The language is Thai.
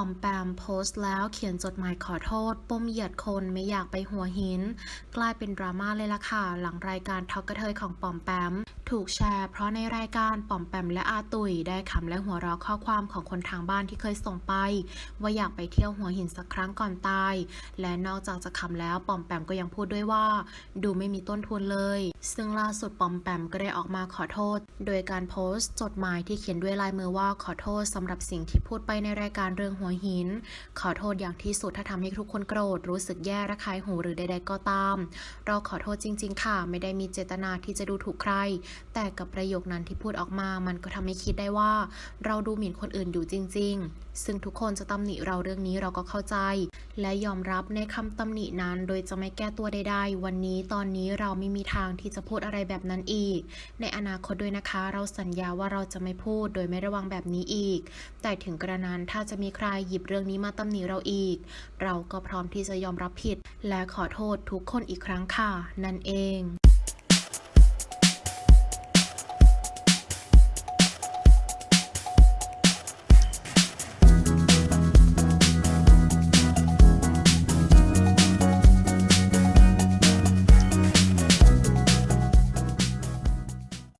อมแปมโพสต์แล้วเขียนจดหมายขอโทษ ปมเหยียดคนไม่อยากไปหัวหิน กลายเป็นดราม่าเลยล่ะค่ะ หลังรายการทอกกระเทยของปอมแปม ถูกแชร์เพราะในรายการปอมแปมและอาตุยได้ขำและหัวเราะข้อความของคนทางบ้านที่เคยส่งไป ว่าอยากไปเที่ยวหัวหินสักครั้งก่อนตาย และนอกจากจะขำแล้วปอมแปมก็ยังพูดด้วยว่า ดูไม่มีต้นทุนเลย ซึ่งล่าสุดปอมแปมก็ได้ออกมาขอโทษ โดยการโพสต์ จดหมายที่เขียนด้วยลายมือว่าขอโทษสำหรับสิ่งที่พูดไปในรายการเรื่องหัวหิน ขอโทษอย่างที่สุดถ้าทำให้ทุกคนโกรธรู้สึกแย่ระคายหูหรือใดๆก็ตาม เราขอโทษจริง ๆ ค่ะ ไม่ได้มีเจตนาที่จะดูถูกใคร แต่กับประโยคนั้นที่พูดออกมา มันก็ทำให้คิดได้ว่า เราดูหมิ่นคนอื่นอยู่จริง ๆ ซึ่งทุกคนจะตำหนิเราเรื่องนี้เราก็เข้าใจ และยอมรับในคำตำหนินั้นโดยจะไม่แก้ตัวใดๆ วันนี้ตอนนี้เราไม่มีทางที่จะพูดอะไรแบบนั้นอีก ในอนาคตด้วยนะคะ เราสัญญาว่าเราจะไม่พูดโดยไม่ระวังแบบนี้อีก แต่ถึงกระนั้นถ้าจะมีใครหยิบเรื่องนี้มาตำหนิเราอีก เราก็พร้อมที่จะยอมรับผิด และขอโทษทุกคนอีกครั้งค่ะ นั่นเอง